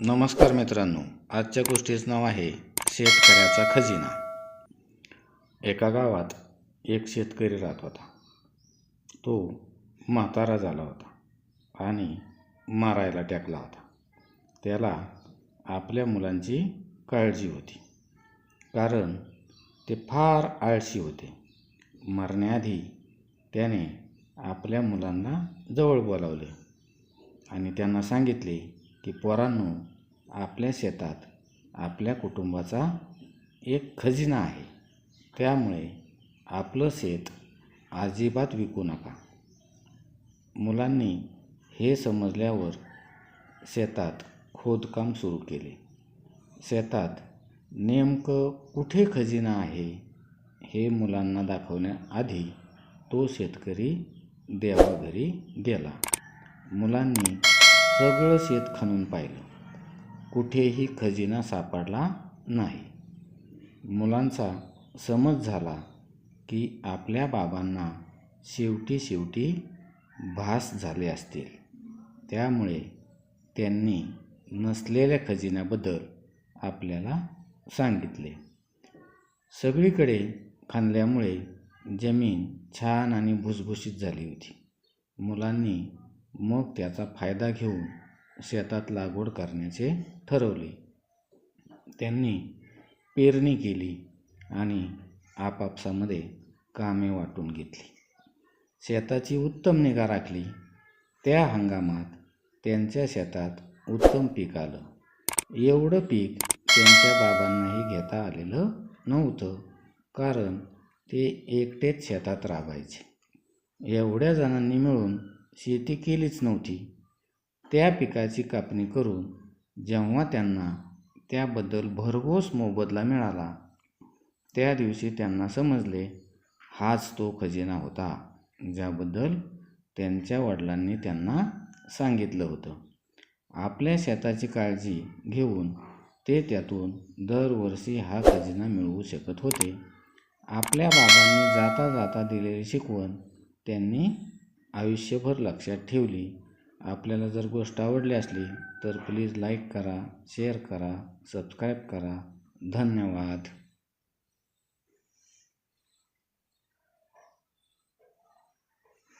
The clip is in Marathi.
नमस्कार मित्रांनो आजच्या गोष्टीचं नाव आहे शेतकऱ्याचा खजिना. एका गावात एक शेतकरी राहत होता. तो म्हातारा झाला होता आणि मारायला टेकला होता. त्याला आपल्या मुलांची काळजी होती कारण ते फार आळशी होते. मरण्याआधी त्याने आपल्या मुलांना जवळ बोलावले आणि त्यांना सांगितले की पोरांनो आपल्या शेतात आपल्या कुटुंबाचा एक खजिना आहे. त्यामुळे आपलं शेत अजिबात विकू नका. मुलांनी हे समजल्यावर शेतात खोदकाम सुरू केले. शेतात नेमकं कुठे खजिना आहे हे मुलांना दाखवण्याआधी तो शेतकरी देवाघरी गेला. मुलांनी सगळं शेत खणून पाहिलं. कुठेही खजिना सापडला नाही. मुलांचा समज झाला की आपल्या बाबांना शेवटी शेवटी भास झाले असतील. त्यामुळे त्यांनी नसलेल्या खजिन्याबद्दल आपल्याला सांगितले. सगळीकडे खांदल्यामुळे जमीन छान आणि भुसभुशीत झाली होती. मुलांनी मग त्याचा फायदा घेऊन शेतात लागवड करण्याचे ठरवले. त्यांनी पेरणी केली आणि आपापसामध्ये कामे वाटून घेतली. शेताची उत्तम निगा राखली. त्या हंगामात त्यांच्या शेतात उत्तम पीक आलं. एवढं पीक त्यांच्या बाबांनाही घेता आलेलं नव्हतं कारण ते एकटेच शेतात राबायचे. एवढ्या जणांनी मिळून शेती केलीच नव्हती. त्या पिकाची कापणी करून जेव्हा त्यांना त्याबद्दल भरघोस मोबदला मिळाला त्या दिवशी त्यांना समजले हाच तो खजिना होता ज्याबद्दल त्यांच्या वडिलांनी त्यांना सांगितलं होतं. आपल्या शेताची काळजी घेऊन ते त्यातून दरवर्षी हा खजिना मिळवू शकत होते. आपल्या बाबांनी जाता जाता दिलेली शिकवण त्यांनी आयुष्यभर लक्षात ठेवली. आपल्याला जर गोष्ट आवडली असली तर प्लीज लाईक करा शेअर करा सबस्क्राईब करा. धन्यवाद.